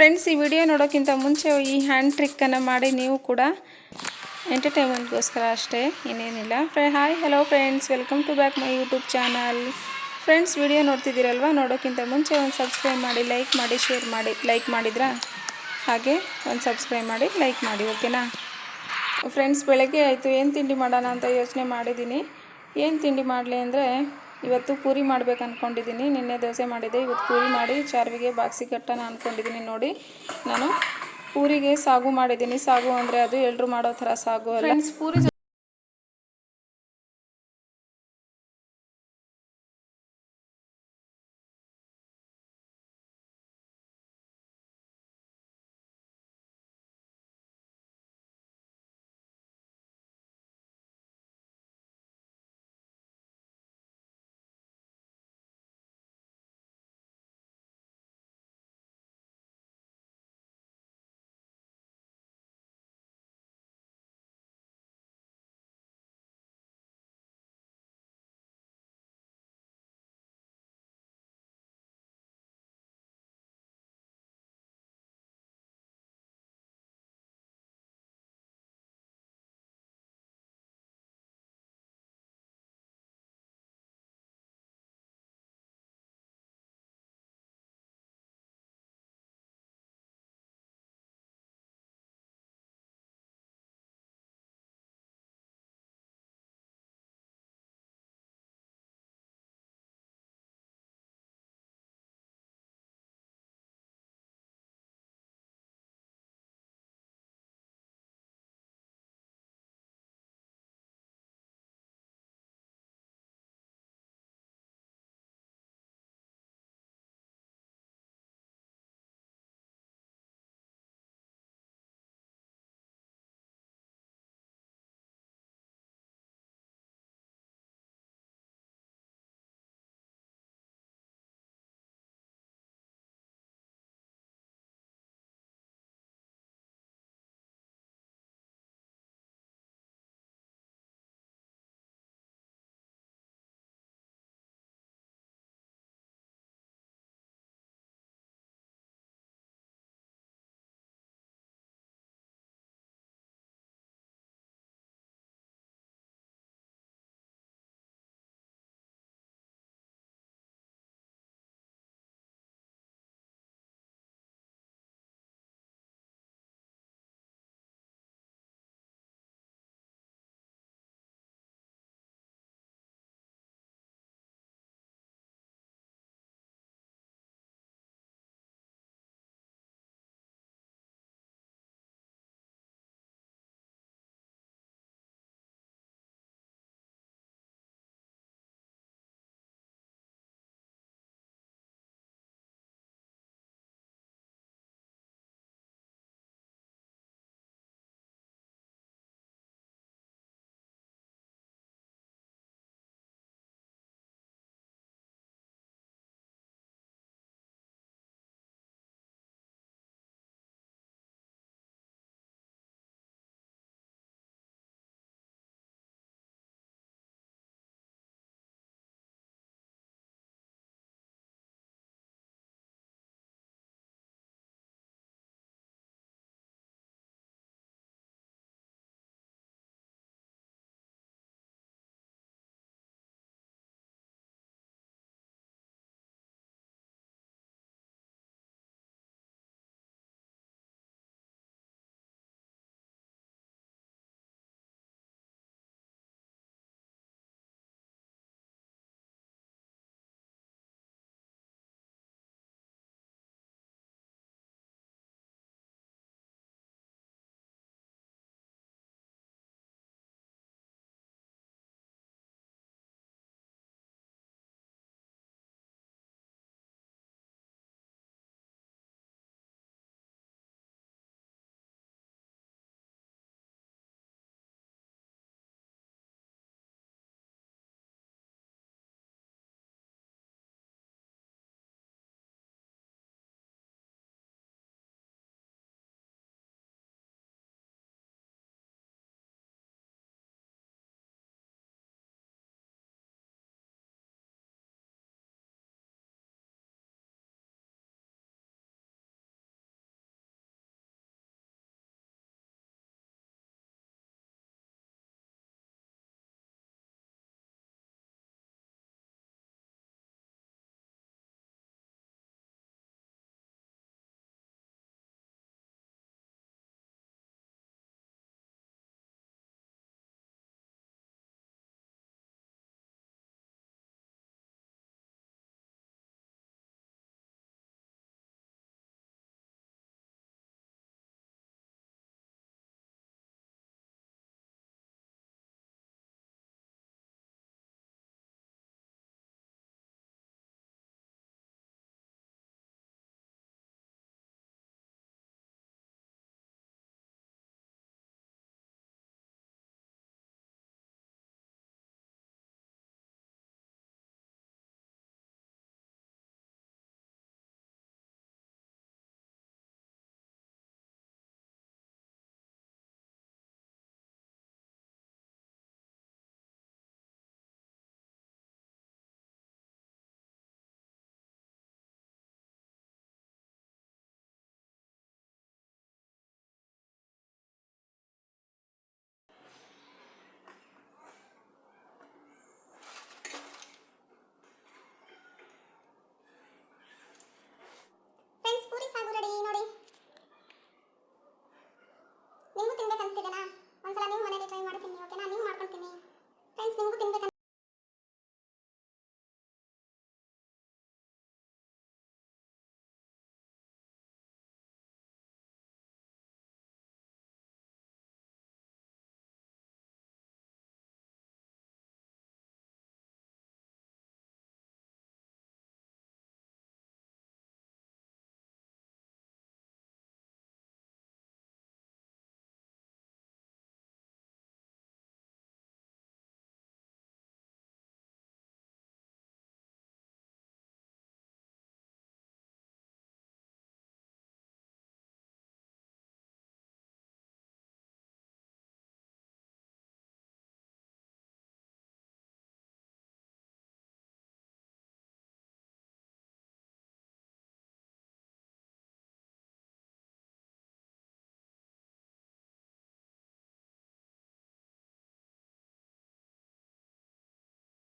Friends ಈ video ನೋಡೋಕ್ಕಿಂತ ಮುಂಚೆ ಈ ಹ್ಯಾಂಡ್ ಟ್ರಿಕ್ಕನ್ನು ಮಾಡಿ ನೀವು ಕೂಡ ಎಂಟರ್ಟೈನ್ಮೆಂಟ್ಗೋಸ್ಕರ ಅಷ್ಟೇ, ಇನ್ನೇನಿಲ್ಲ. ಫ್ರೆ hi hello friends welcome to back my YouTube channel friends video ನೋಡ್ತಿದ್ದೀರಲ್ವ? ನೋಡೋಕ್ಕಿಂತ ಮುಂಚೆ ಒಂದು ಸಬ್ಸ್ಕ್ರೈಬ್ ಮಾಡಿ ಲೈಕ್ ಮಾಡಿ ಶೇರ್ ಮಾಡಿ ಲೈಕ್ ಮಾಡಿದ್ರಾ? ಹಾಗೆ ಒಂದು ಸಬ್ಸ್ಕ್ರೈಬ್ ಮಾಡಿ ಲೈಕ್ ಮಾಡಿ, ಓಕೆನಾ? ಫ್ರೆಂಡ್ಸ್ ಬೆಳಗ್ಗೆ ಆಯಿತು. ಏನು ತಿಂಡಿ ಮಾಡೋಣ ಅಂತ ಯೋಚನೆ ಮಾಡಿದ್ದೀನಿ. ಏನು ತಿಂಡಿ ಮಾಡಲಿ ಅಂದರೆ ಇವತ್ತು ಪೂರಿ ಮಾಡ್ಬೇಕು ಅಂದ್ಕೊಂಡಿದ್ದೀನಿ ನಿನ್ನೆ ದೋಸೆ ಮಾಡಿದೆ. ಇವತ್ತು ಪೂರಿ ಮಾಡಿ ಚಾರ್ವಿಗೆ ಬಾಕ್ಸಿ ಕಟ್ಟೋಣ ಅಂದ್ಕೊಂಡಿದ್ದೀನಿ ನೋಡಿ. ನಾನು ಪೂರಿಗೆ ಸಾಗು ಮಾಡಿದ್ದೀನಿ. ಸಾಗು ಅಂದರೆ ಅದು ಎಲ್ಲರೂ ಮಾಡೋ ಥರ ಸಾಗು ಅಲ್ಲ. ಪೂರಿ